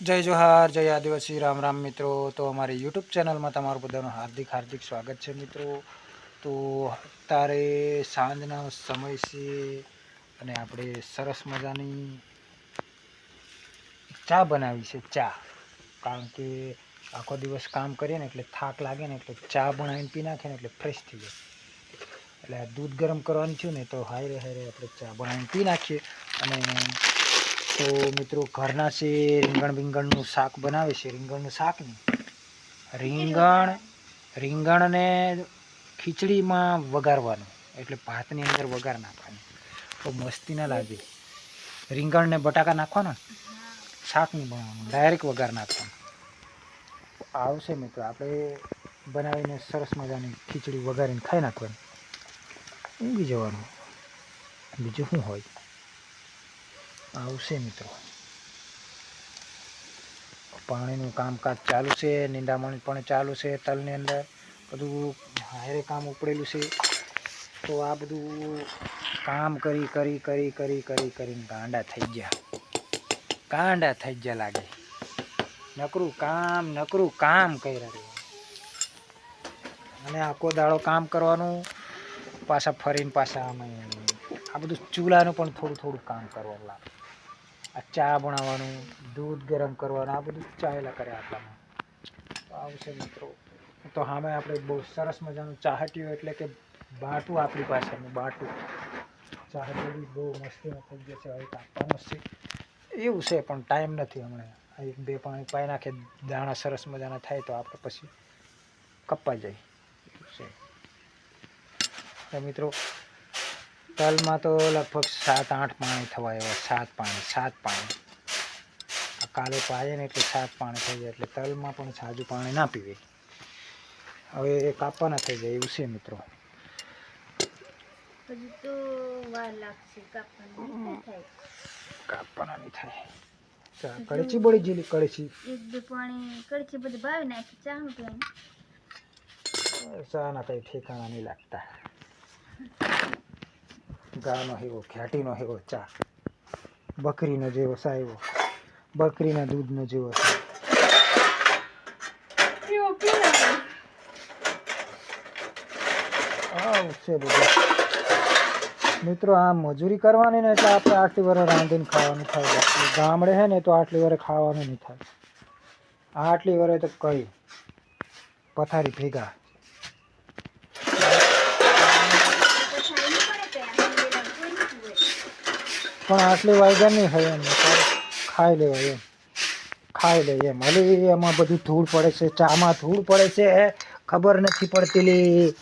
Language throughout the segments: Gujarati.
જય જોહાર, જય આદિવાસી, રામ રામ મિત્રો. તો અમારી યુટ્યુબ ચેનલમાં તમારું બધાનું હાર્દિક હાર્દિક સ્વાગત છે મિત્રો. તો અત્યારે સાંજના સમય છે અને આપણે સરસ મજાની ચા બનાવી છે, ચા. કારણ કે આખો દિવસ કામ કરીએ ને એટલે થાક લાગે ને એટલે ચા બનાવીને પી નાખીએ ને એટલે ફ્રેશ થઈ જાય. એટલે દૂધ ગરમ કરવાનું થયું ને તો હારે હારે આપણે ચા બનાવીને પી નાખીએ અને તો મિત્રો ઘરના છે, રીંગણ બીંગણનું શાક બનાવે છે, રીંગણનું શાક નહીં. રીંગણ, રીંગણને ખીચડીમાં વઘારવાનું, એટલે ભાતની અંદર વઘાર નાખવાનું. તો મસ્તી ના લાગે. રીંગણને બટાકા નાખવાના? શાક નહીં બનાવવાનું, ડાયરેક્ટ વઘાર નાખવાનું. આવશે મિત્રો, આપણે બનાવીને સરસ મજાની ખીચડી વઘારીને ખાઈ નાખવાની. ઊંઘી જવાનું. બીજું શું હોય? આવશે મિત્રો. પાણીનું કામકાજ ચાલુ છે, નિંદામણ પણ ચાલુ છે તલની અંદર. બધું હારે કામ ઉપડેલું છે. તો આ બધું કામ કરી કરી કરી કરી કરી, કરીને ગાંડા થઈ ગયા. ગાંડા થઈ ગયા લાગે. નકરું કામ નકરું કામ કર્યા રહ્યું અને આખો દાડો કામ કરવાનું, પાછા ફરીને પાછા આ બધું ચૂલાનું પણ થોડું થોડું કામ કરવાનું લાગે. આ ચા બનાવવાનું, દૂધ ગરમ કરવાનું, આ બધું ચાહેલા કરે આટલામાં. આવશે મિત્રો. તો સામે આપણે બહુ સરસ મજાનું ચાહટીયું એટલે કે બાટું આપણી પાસેનું બાટું. ચાહટ્યું બી બહુ મસ્તીમાં થઈ ગયા છે, હવે કાપવાનું છે એવું છે, પણ ટાઈમ નથી હમણાં. એક બે પાણી પાઈ નાખે, દાણા સરસ મજાના થાય તો આપણે પછી કપાઈ જાય. છે. મિત્રો તલમાં તો લગભગ સાત આઠ પાણી થવા એવા સાત પાણી સાત પાણી. આ કાલે પાયે ને એટલે સાત પાણી થઈ જાય એટલે તલમાં પણ સાજું પાણી ના પીવે. હવે એ કાપવાના થઈ જાય એવું છે મિત્રો. કાપવાનું નહીં થાય? કળચી બળી જેલી કળચી એક બે પાણી કડચી બધી ભાવી નાખી ચા ચાના કંઈ ઠેકાણા નહીં લાગતા. ગાનો હેવો ઘેટીનો હેવો ચા. બકરીનો જેવો સાયવો બકરીના દૂધનો જેવો આવશે બધું. મિત્રો આ મજૂરી કરવાની ને એટલે આપણે આટલી વાર રાંધીને ખાવાનું થાય ગામડે હે ને તો આટલી વારે ખાવાનું નહીં થાય. આટલી વારે તો કઈ. પથારી ભેગા. પણ આટલી વાયદા નહીં હોય એમ. ખાઈ લેવાય એમ. ખાઈ લે એમ હલી એમાં બધું ધૂળ પડે છે ચામાં ધૂળ પડે છે ખબર નથી પડતી લી.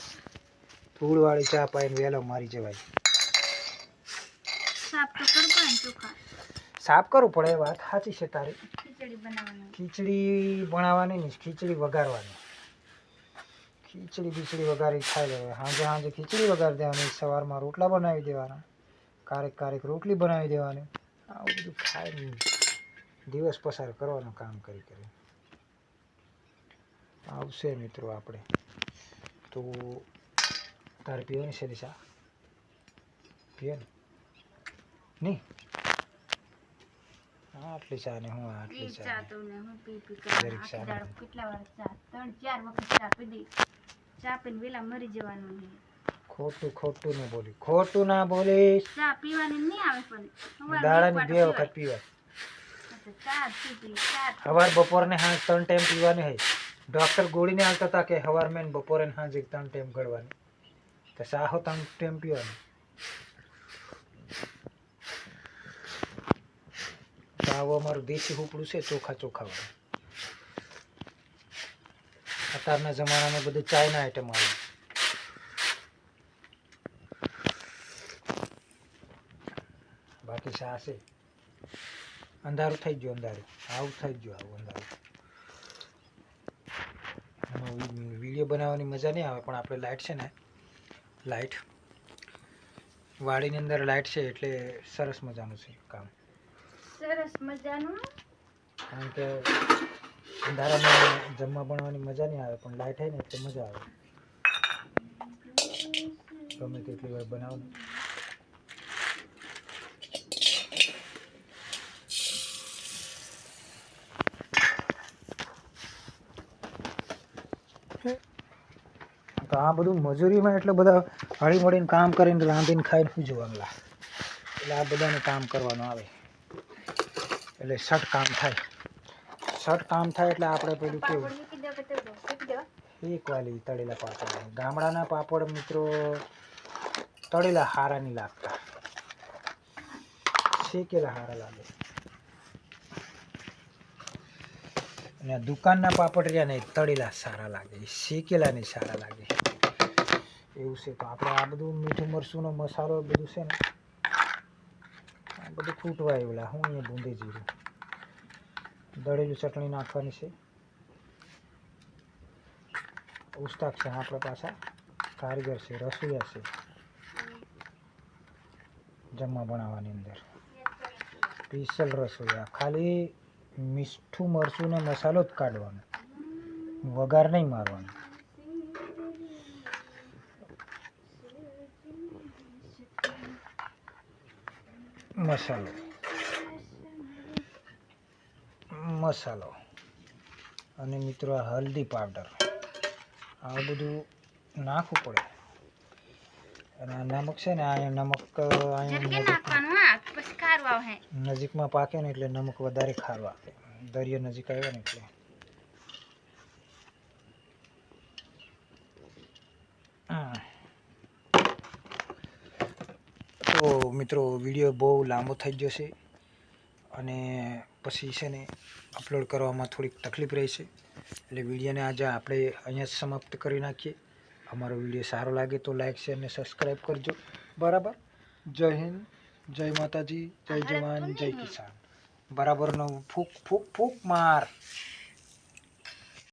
ધૂળવાળી ચા પાઈને વહેલો મારી જવાય. સાફ કરવો પડે વાત સાચી છે તારી. ખીચડી ખીચડી બનાવવાની નહીં ખીચડી વઘારવાની. ખીચડી બીચડી વગાડી ખાઈ લેવાય. સાંજે સાંજે ખીચડી વગાડી દેવાની સવારમાં રોટલા બનાવી દેવાના. કારેક કારેક રોટલી બનાવી દેવાની. આવું બધું ખાઈ દિવસ પસાર કરવાનું કામ કરી કરી. આવશે મિત્રો આપણે. તો તારે પીવાની છે દિશા? પીએ ને? નહીં આટલી ચા ને હું આટલી ચા ચા તો ને હું પી પી કરી. દરેક ચા કેટલા વાર ચા? ત્રણ ચાર વખત ચા પી દઈ ચા પીને વેલા મરી જવાનું નહીં. ખોટું ખોટું ન બોલી. ખોટું ના બોલીશ. ચા પીવાની નહીં આવે પણ દાડાની બે વખત પીવાય. હવાર બપોર ને હાંજ ત્રણ ટાઈમ પીવાની હોય. ડોક્ટર ગોળીને આવતા હતા કે સવાર મેં બપોરે ને એક ત્રણ ટાઈમ ગળવાની. તો સાહો ત્રણ ટાઈમ પીવાની. તો આવું અમારું દેશી ઉપડું છે ચોખા ચોખા વાળું. અત્યારના જમાનામાં બધું ચાઇના આઈટમ આવે. બાકી સાસે અંધારું થઈ ગયું અંધારું. આવું થઈ ગયું આવું અંધારું. વીડિયો બનાવવાની મજા નહીં આવે પણ આપણે લાઇટ છે ને લાઇટ વાડીની અંદર લાઇટ છે એટલે સરસ મજાનું છે કામ. સરસ મજાનું? કારણ કે અંધારામાં જમવા બનાવવાની મજા નહીં આવે પણ લાઇટ હોય ને એટલે મજા આવે. ગમે તેટલી વાર બનાવો ને આ બધું મજૂરીમાં એટલે બધા હળી મળીને કામ કરીને રાંધીને ખાઈને શું જોવાનું એટલે આ બધાને કામ કરવાનું આવે. એટલે શર્ટ કામ થાય. શર્ટ કામ થાય એટલે આપણે પેલું કેવું? એક વાલી તળેલા પાપડ. ગામડાના પાપડ મિત્રો તળેલા હારા નહીં લાગતા. શેકેલા હારા લાગે. અને દુકાનના પાપડ રહ્યા ને તળેલા સારા લાગે શેકેલા નહીં સારા લાગે એવું છે તો આપણે આ બધું મીઠું મરચુંનો મસાલો બધું છે ને, આ બધું ખૂટવા એવું હું અહીંયા બુંદી જીરું. દળેલું ચટણી નાખવાની છે. ઉસ્તાક છે આપણા પાછા. કારીગર છે, રસોઈયા છે. જમવા બનાવવાની અંદર. સ્પેશિયલ રસોઈયા. ખાલી મીઠું મરચું ને મસાલો જ કાઢવાનો. વઘાર નહીં મારવાનો. મસાલો. મસાલો. અને મિત્રો હલ્દી પાવડર. આ બધું નાખવું પડે. અને આ નમક છે ને આ નમક નજીકમાં પાકે ને એટલે નમક વધારે ખારું આપે. દરિયો નજીક આવ્યો ને એટલે. તો મિત્રો વીડિયો બહુ લાંબો થઈ ગયો છે. અને પછી છે ને અપલોડ કરવામાં થોડીક તકલીફ રહી છે. એટલે વિડીયોને આજે આપણે અહીંયા જ સમાપ્ત કરી નાખીએ. અમારો વીડિયો સારો લાગે તો લાઈક શેર અને સબસ્ક્રાઈબ કરજો. બરાબર? જય હિન્દ જય માતાજી જય જવાન જય કિસાન. બરાબરનો ફૂક ફૂક ફૂક માર.